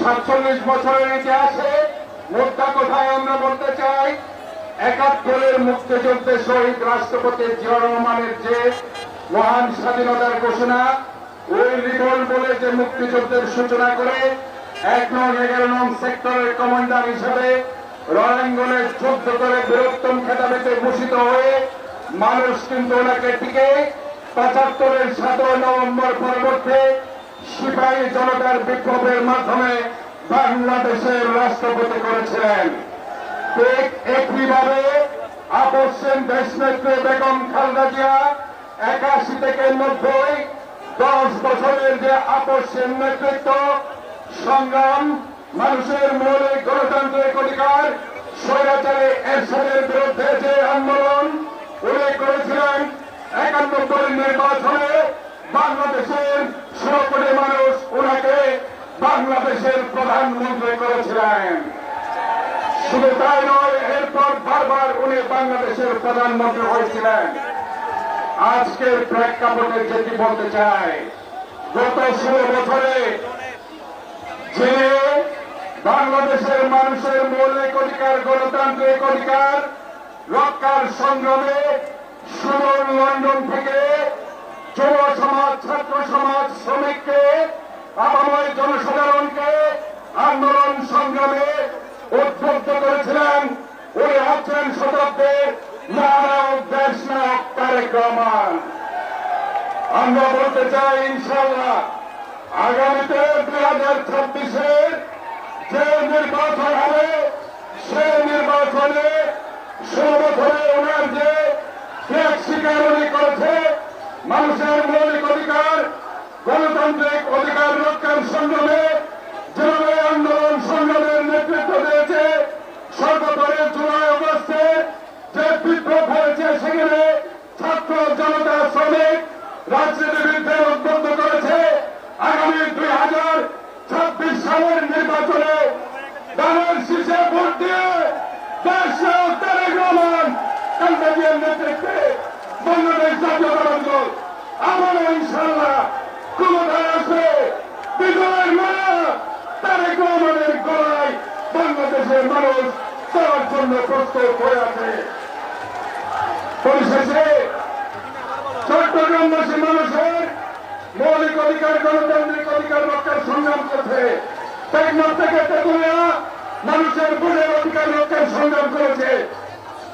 সাতচল্লিশ বছরের ইতিহাসে মোদ্দা কোথায় আমরা বলতে চাই? একাত্তরের মুক্তিযুদ্ধে শহীদ রাষ্ট্রপতি জিয়া রহমানের যে মহান স্বাধীনতার ঘোষণা, ওই লিটল বলে যে মুক্তিযুদ্ধের সূচনা করে এক নং এগারো নং সেক্টরের কমান্ডার হিসেবে রণাঙ্গনে যুদ্ধ করে বৃহত্তম খেতাবিতে ভূষিত হয়ে মানুষ কিন্তু ওনাকে টিকে। পঁচাত্তরের সতেরো নভেম্বর পরবর্তী সিপাহী জনতার বিপ্লবের মাধ্যমে বাংলাদেশের রাষ্ট্রপতি করেছিলেন। ঠিক একইভাবে আপসেন দেশনেত্রী বেগম খালেদা জিয়া একাশি থেকে নব্বই, দশ বছরের যে আপসেন নেতৃত্ব, সংগ্রাম, মানুষের মৌলিক গণতান্ত্রিক অধিকার, স্বৈরাচারী এরশাদের বিরুদ্ধে যে আন্দোলন উল্লেখ করেছিলেন একানব্বই নির্বাচনে বাংলাদেশের ষোলো মানুষ ওনাকে বাংলাদেশের প্রধানমন্ত্রী করেছিলেন। শুধু তাই নয়, এরপর বারবার উনি বাংলাদেশের প্রধানমন্ত্রী হয়েছিলেন। আজকের প্রেক্ষাপটে যেটি বলতে চাই, গত ষোলো বছরে যে বাংলাদেশের মানুষের মৌলিক অধিকার, গণতান্ত্রিক অধিকার রক্ষার সংগ্রামে সুদূর লন্ডন থেকে ছাত্র সমাজ শ্রমিককে আপাময় জনসাধারণকে আন্দোলন সংগ্রামে উদ্বুদ্ধ করেছিলেন উনি হচ্ছেন শতাব্দীর আমরা বলতে চাই ইনশাল্লাহ আগামীতে দুই হাজার ছাব্বিশের যে নির্বাচন হবে, সে নির্বাচনে ষোলো ওনার যে ত্যাগ স্বীকার করেছে, মানুষের মৌলিক গণতান্ত্রিক অধিকার রক্ষার সংগ্রামে যেভাবে আন্দোলন সংগ্রামের নেতৃত্ব দিয়েছে। সর্বপরে জুলাই অগস্টে যে বিপ্লব হয়েছে, সেখানে ছাত্র জনতা শ্রমিক রাজনীতির বিরুদ্ধে উদ্বুদ্ধ করেছে। আগামী দুই হাজার ছাব্বিশ সালের নির্বাচনে দানের শীষে ভোট দিয়ে দেশ নায়ক তারেক রহমান কালকাজিয়ার নেতৃত্বে বাংলাদেশ জাতীয়তাবাদী দল। আমরা ইনশাল্লাহ ক্ষমতায় আসবে বিজয়ের মায়া তারেক রহমানের গলায় বাংলাদেশের মানুষ দেওয়ার জন্য প্রস্তুত হয়ে আছে। পরিশেষে চট্টগ্রামবাসী মানুষের মৌলিক অধিকার, গণতান্ত্রিক অধিকার রক্ষার সংগ্রাম করছে। টেকনাফ থেকে তেতুলিয়া মানুষের ভোটের অধিকার রক্ষার সংগ্রাম করেছে।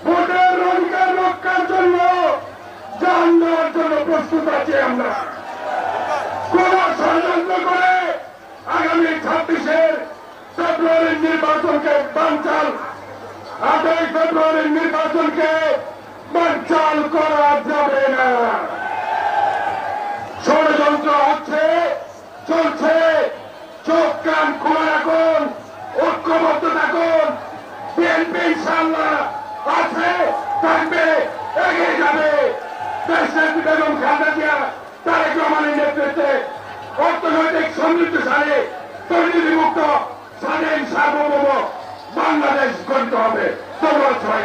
ভোটের অধিকার রক্ষার জন্য জান জন্য প্রস্তুত আছি আমরা। ষড়যন্ত্র করে আগামী ছাব্বিশের ফেব্রুয়ারির নির্বাচনকে বানচাল। আটই ফেব্রুয়ারির নির্বাচনকে বানচাল করা যাবে না। ষড়যন্ত্র হচ্ছে, চলছে। চোখ, কান খোলা রাখুন, ঐক্যবদ্ধ থাকুন। বিএনপি ইনশাল্লাহ আছে, থাকবে, এগিয়ে যাবে। দেশের বেগম খালেদা জিয়া, তারেক রহমানের নেতৃত্বে অর্থনৈতিক সমৃদ্ধশালী দুর্নীতিমুক্ত স্বাধীন সার্বভৌম বাংলাদেশ গঠিত হবে। ধন্যবাদ সবাই